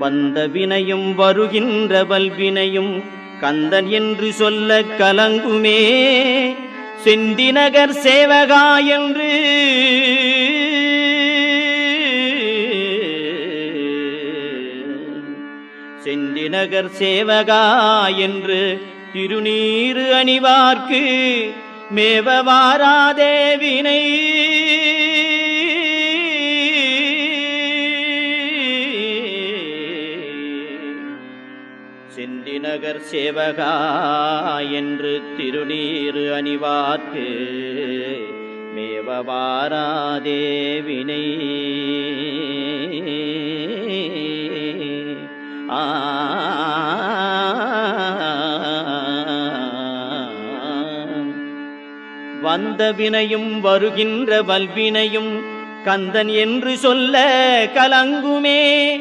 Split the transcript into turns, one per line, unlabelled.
வந்த வினையும் வருகின்ற வல்வினையும் கந்தன் என்று சொல்ல கலங்குமே. செந்திநகர் சேவகா என்று. செந்திநகர் சேவகா என்று திருநீறு அணிவார்க்கு. மேவ செந்திநகர் சேவகா என்று திருநீரு அணிவார்க்கு. மேவ வினை. ஆ. வந்த வினையும் வருகின்ற வல்வினையும் கந்தன் என்று சொல்ல கலங்குமே.